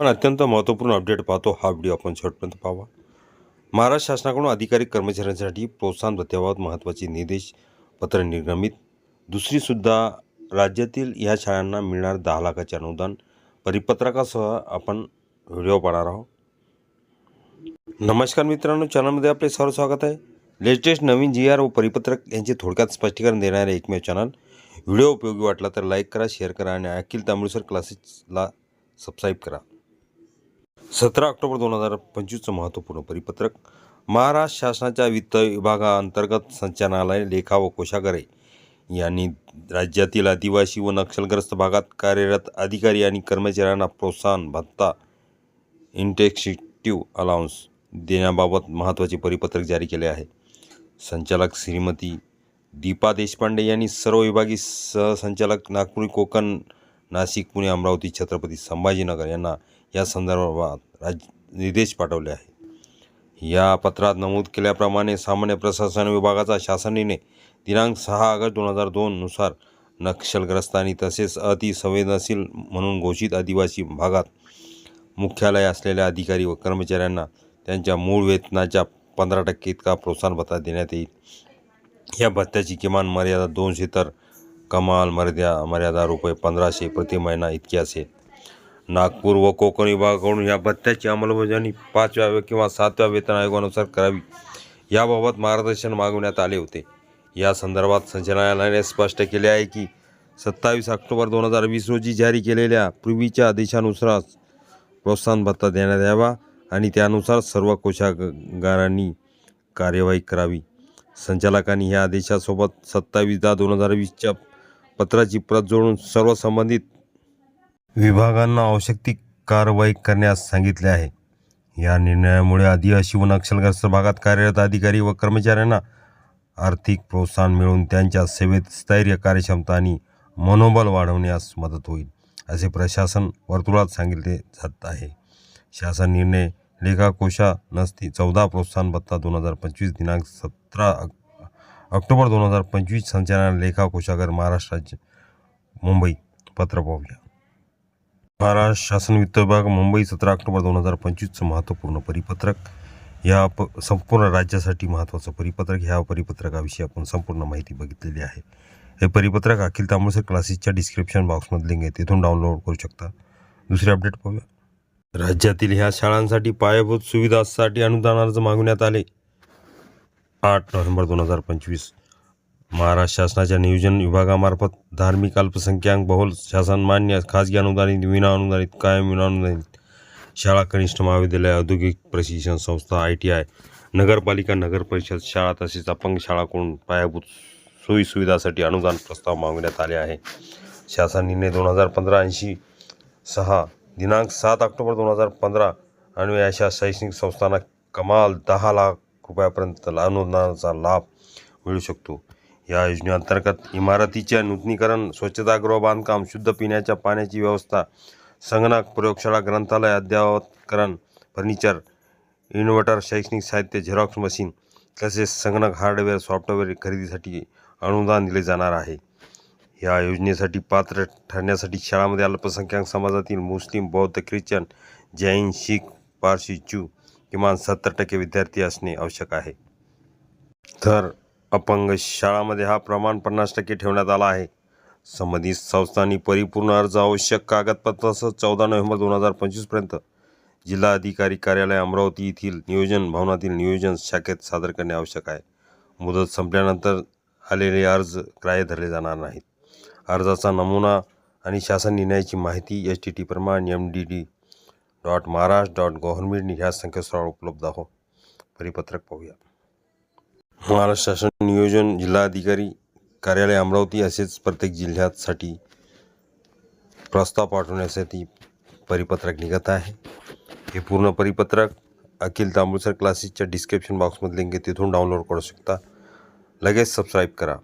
पण अत्यंत महत्त्वपूर्ण अपडेट पाहतो हा व्हिडिओ आपण शेवटपर्यंत पाहावा. महाराष्ट्र शासनाकडून अधिकारी कर्मचाऱ्यांसाठी प्रोत्साहन भत्त्याबाबत महत्त्वाचे निर्देश पत्र निर्गमित. दुसरीसुद्धा राज्यातील ह्या शाळांना मिळणार दहा लाखाचे अनुदान. परिपत्रकासह आपण व्हिडिओ पाहणार आहोत. नमस्कार मित्रांनो चॅनलमध्ये आपले सर्व स्वागत आहे. लेटेस्ट नवीन जी आर व परिपत्रक यांचे थोडक्यात स्पष्टीकरण देणारे एकमेव चॅनल. व्हिडिओ उपयोगी वाटला तर लाईक करा शेअर करा आणि अखिल तांबुळसर क्लासेसला सबस्क्राईब करा. सतरा ऑक्टोबर दोन हजार पंचवीसचं महत्त्वपूर्ण परिपत्रक. महाराष्ट्र शासनाच्या वित्त विभागाअंतर्गत संचालनालय लेखा व कोशागरे यांनी राज्यातील आदिवासी व नक्षलग्रस्त भागात कार्यरत अधिकारी आणि कर्मचाऱ्यांना प्रोत्साहन भत्ता इंटेक्सिटिव्ह अलाउन्स देण्याबाबत महत्त्वाचे परिपत्रक जारी केले आहे. संचालक श्रीमती दीपा देशपांडे यांनी सर्व विभागीय सहसंचालक नागपूर कोकण नाशिक पुणे अमरावती छत्रपती संभाजीनगर यांना या संदर्भात राज निर्देश पाठवले आहे या पत्रात नमूद केल्याप्रमाणे सामान्य प्रशासन विभागाचा शासनाने दिनांक सहा ऑगस्ट दोन हजार दोननुसार नक्षलग्रस्तांनी तसेच अतिसंवेदनशील म्हणून घोषित आदिवासी भागात मुख्यालय असलेल्या अधिकारी व कर्मचाऱ्यांना त्यांच्या मूळ वेतनाच्या पंधरा टक्के इतका प्रोत्साहन भत्ता देण्यात येईल. या भत्त्याची किमान मर्यादा दोनशे तर कमाल मर्यादा मर्यादा रुपये पंधराशे प्रति महिना इतकी असेल. नागपूर व कोकण विभागाकडून या भत्त्याची अंमलबजावणी पाचव्या किंवा सातव्या वेतन आयोगानुसार करावी. याबाबत मार्गदर्शन मागवण्यात आले होते. या संदर्भात संचालनालयाने स्पष्ट केले आहे की सत्तावीस ऑक्टोबर दोन हजार वीस रोजी जारी केलेल्या पूर्वीच्या आदेशानुसारच प्रोत्साहन भत्ता देण्यात यावा आणि त्यानुसार सर्व कोशागारांनी कार्यवाही करावी. संचालकांनी या आदेशासोबत सत्तावीस दहा दोन हजार वीसच्या पत्राची प्रत जोडून सर्व संबंधित विभागांना आवश्यक ती कारवाई करण्यास सांगितले आहे. या निर्णयामुळे आदिवासी व नक्षलग्रस्त भागात कार्यरत अधिकारी व कर्मचाऱ्यांना आर्थिक प्रोत्साहन मिळून त्यांच्या सेवेत स्थैर्य कार्यक्षमता आणि मनोबल वाढवण्यास मदत होईल असे प्रशासन वर्तुळात सांगितले जात आहे. शासन निर्णय लेखाकोशा नसती चौदा प्रोत्साहन भत्ता दोन हजार पंचवीस दिनांक सतरा ऑक्टोबर दोन हजार पंचवीस संचालन लेखा महाराष्ट्राचे मुंबई पत्र पाहूया महाराष्ट्र शासन वित्त विभाग मुंबई सतरा ऑक्टोबर दोन हजार पंचवीसचं महत्त्वपूर्ण परिपत्रक. या प संपूर्ण राज्यासाठी महत्त्वाचं परिपत्रक. ह्या परिपत्रकाविषयी आपण संपूर्ण माहिती बघितलेली आहे. हे परिपत्रक अखिल तांबुळसर क्लासेसच्या डिस्क्रिप्शन बॉक्समध्ये लिंक आहे. तिथून डाउनलोड करू शकता. दुसरे अपडेट पाहूया. राज्यातील ह्या शाळांसाठी पायाभूत सुविधांसाठी अनुदान अर्ज मागवण्यात आले. आठ नोव्हेंबर दोन हजार पंचवीस. महाराष्ट्र शासनाच्या नियोजन विभागामार्फत धार्मिक अल्पसंख्याक बहुल शासन मान्य खाजगी अनुदानित विना अनुदानित कायम विना अनुदानित शाळा कनिष्ठ महाविद्यालय औद्योगिक प्रशिक्षण संस्था आय टी आय नगरपालिका नगर परिषद शाळा तसेच अपंग शाळाकडून पायाभूत सोयीसुविधासाठी अनुदान प्रस्ताव मागवण्यात आले आहे. शासन निर्णय दोन हजार पंधरा ऐंशी सहा दिनांक सात ऑक्टोबर दोन हजार पंधरा आणि अशा शैक्षणिक संस्थांना कमाल दहा लाख रुपयापर्यंत अनुदानाचा लाभ मिळू शकतो. या योजनेअंतर्गत इमारतीच्या नूतनीकरण स्वच्छतागृह बांधकाम शुद्ध पिण्याच्या पाण्याची व्यवस्था संगणक प्रयोगशाळा ग्रंथालय अद्ययावतकरण फर्निचर इन्व्हर्टर शैक्षणिक साहित्य झेरॉक्स मशीन तसेच संगणक हार्डवेअर सॉफ्टवेअर खरेदीसाठी अनुदान दिले जाणार आहे. या योजनेसाठी पात्र ठरण्यासाठी शाळामध्ये अल्पसंख्याक समाजातील मुस्लिम बौद्ध ख्रिश्चन जैन शीख पारशी ज्यू किमान सत्तर टक्के विद्यार्थी असणे आवश्यक आहे. तर अपंग शाळामध्ये हा प्रमाण पन्नास टक्के ठेवण्यात आला आहे. संबंधित संस्थांनी परिपूर्ण अर्ज आवश्यक कागदपत्रासह चौदा नोव्हेंबर दोन हजार पंचवीसपर्यंत जिल्हाधिकारी कार्यालय अमरावती येथील नियोजन भवनातील नियोजन शाखेत सादर करणे आवश्यक आहे. मुदत संपल्यानंतर आलेले अर्ज ग्राह्य धरले जाणार नाहीत. अर्जाचा नमुना आणि शासन निर्णयाची माहिती एच टी टी प्रमाण M D D dot Maharashtra dot government ह्या संकेतस्थळावर उपलब्ध आहो. परिपत्रक पाहूया. महाराष्ट्र शासन नियोजन जिल्हाधिकारी कार्यालय अमरावती असेच प्रत्येक जिल्ह्यासाठी प्रस्ताव पाठवण्यासाठी परिपत्रक निघत आहे. हे पूर्ण परिपत्रक अखिल तांबुळसर क्लासेसच्या डिस्क्रिप्शन बॉक्समध्ये लिंक आहे तिथून डाउनलोड करू शकता. लगेच सबस्क्राईब करा.